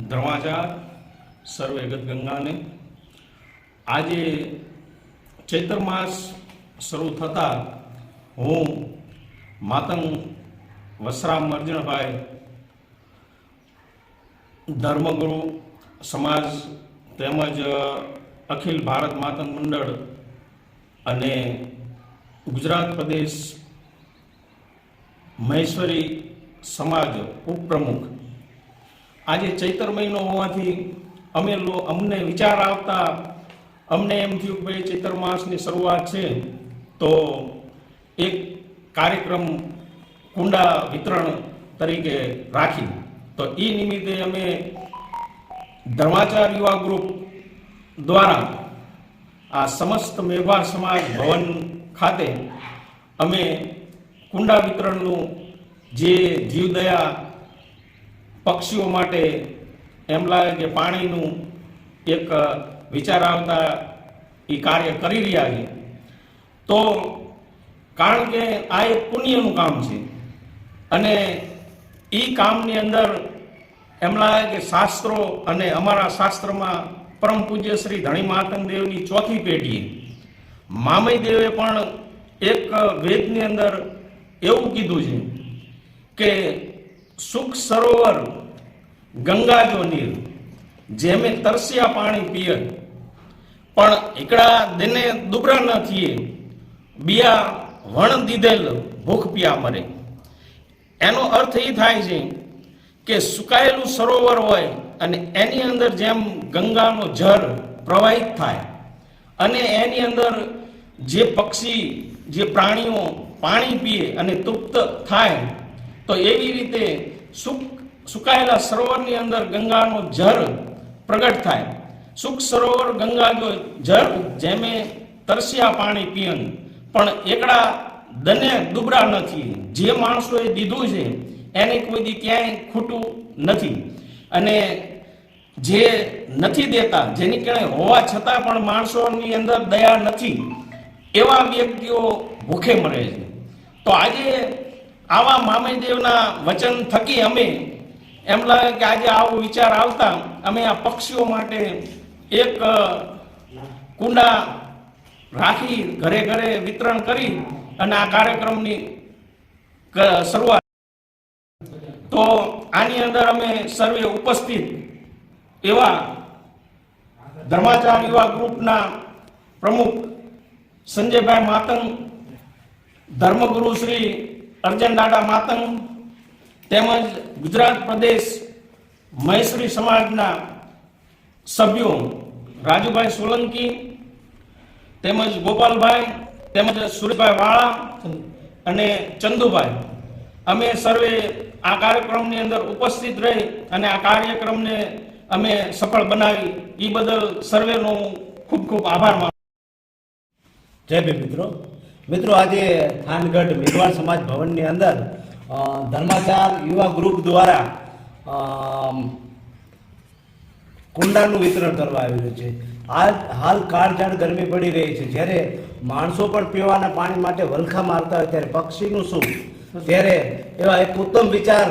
ધર્માચાર સર્વેગત ગંગાને. આજે ચૈત્ર માસ શરૂ થતાં હું માતંગ વસરામ અર્જુનભાઈ ધર્મગુરુ સમાજ તેમજ અખિલ ભારત માતંગ મંડળ અને ગુજરાત પ્રદેશ મહેશ્વરી સમાજ ઉપપ્રમુખ આજે ચૈતર મહિનો હોવાથી અમે અમને વિચાર આવતા, અમને એમ થયું કે ભાઈ ચૈતર માસની શરૂઆત છે, તો એક કાર્યક્રમ કુંડા વિતરણ તરીકે રાખી. તો એ નિમિત્તે અમે ધર્માચાર યુવા ગ્રુપ દ્વારા આ સમસ્ત મેઘવા સમાજ ભવન ખાતે અમે કુંડા વિતરણનું જે જીવદયા પક્ષીઓ માટે એમ લાગે કે પાણીનું એક વિચાર આવતા એ કાર્ય કરી રહ્યા છે. તો કારણ કે આ એક પુણ્યનું કામ છે અને એ કામની અંદર એમ લાગે કે શાસ્ત્રો અને અમારા શાસ્ત્રમાં પરમ પૂજ્ય શ્રી ધણી મહાત્મ દેવની ચોથી પેઢીએ મામય પણ એક વેદની અંદર એવું કીધું છે કે સુખ સરોવર ગંગા જો નીર, જેમે તરસ્યા પાણી પીએ પણ એકડા દિને દુબરા ન થઈએ બિયા વણ દીધેલ ભૂખ પિયા મરે. એનો અર્થ એ થાય છે કે સુકાયેલું સરોવર હોય અને એની અંદર જેમ ગંગાનો જળ પ્રવાહિત થાય અને એની અંદર જે પક્ષી, જે પ્રાણીઓ પાણી પીએ અને તૃપ્ત થાય તો એવી રીતે સુક સુકાયેલા સરોવરની અંદર ગંગાનો જળ પ્રગટ થાય. સુખ સરોવર ગંગા જો જળ જેમે તરસ્યા પાણી પીયન, પણ એકડા દને દુબરા નથી. જે માણસોએ દીધું છે, એને કોઈ દી ક્યાંય ખોટું નથી. અને જે નથી દેતા, જેની ક્યાંય હોવા છતાં પણ માણસોની અંદર દયા નથી, એવા વ્યક્તિઓ ભૂખે મરે છે. તો આજે આવા મામેદેવના વચન થકી અમે એમ લાગે કે આજે આવો વિચાર આવતા અમે આ પક્ષીઓ માટે એક કુંડા રાખી ઘરે ઘરે વિતરણ કરી અને આ કાર્યક્રમની શરૂઆત. તો આની અંદર અમે સર્વે ઉપસ્થિત એવા ધર્માચાર યુવા ગ્રુપના પ્રમુખ સંજયભાઈ માતંગ, ધર્મગુરુ શ્રી અર્જન દાડા માતંગ તેમજ ગુજરાત પ્રદેશ મહેશ્વરી સમાજના સભ્યો રાજુભાઈ સોલંકી તેમજ ગોપાલભાઈ તેમજ સુરેશભાઈ વાળા અને ચંદુભાઈ. અમે સર્વે આ કાર્યક્રમની અંદર ઉપસ્થિત રહી અને આ કાર્યક્રમને અમે સફળ બનાવી. એ બદલ સર્વેનો ખૂબ ખૂબ આભાર માનું જય ભીમ મિત્રો. મિત્રો આજે થાનગઢ મેઘવાળ સમાજ ભવનની અંદર ધર્માચાર યુવા ગ્રુપ દ્વારા કુંડાનું વિતરણ કરવા આવેલું છે. હાલ હાલ કાળઝાળ ગરમી પડી રહી છે. જ્યારે માણસો પણ પીવાના પાણી માટે વલખા મારતા હોય ત્યારે પક્ષીનું શું? ત્યારે એવા એક ઉત્તમ વિચાર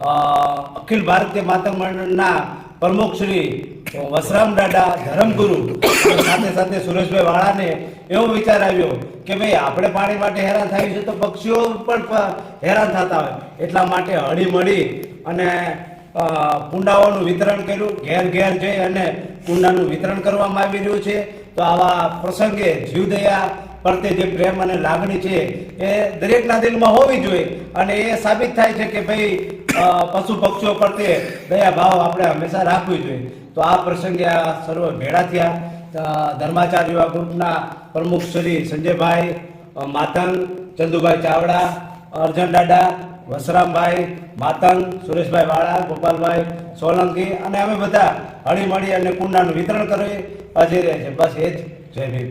અખિલ ભારતીય માતંગ મંડળના પ્રમુખ શ્રી વસરામ દાદા, ધરમગુરુ સાથે સાથે સુરેશભાઈ વાળાને એવો વિચાર આવ્યો કે ભાઈ, આપણે પાણી માટે હેરાન થાય છે તો પક્ષીઓ પણ હેરાન થતા હોય. એટલા માટે હળી મળી અને કુંડાઓનું વિતરણ કર્યું. ઘેર ઘેર જઈ અને કુંડાનું વિતરણ કરવામાં આવી રહ્યું છે. તો આવા પ્રસંગે જીવદયા પ્રત્યે જે પ્રેમ અને લાગણી છે એ દરેકના દિલમાં હોવી જોઈએ અને એ સાબિત થાય છે કે ભાઈ પશુ પક્ષીઓ પ્રત્યે દયા ભાવ આપણે હંમેશા રાખવી જોઈએ. તો આ પ્રસંગે આ સર્વ ભેળા થયા. ધર્માચાર્ય ગ્રુપના પ્રમુખ શ્રી સંજયભાઈ માતંગ, ચંદુભાઈ ચાવડા, અર્જન દાદા વસરામભાઈ માતંગ, સુરેશભાઈ વાળા, ગોપાલભાઈ સોલંકી અને અમે બધા હળીમળી અને કુંડાનું વિતરણ કરીએ હાજર રહે છે બસ એ જ. જય ભીમ.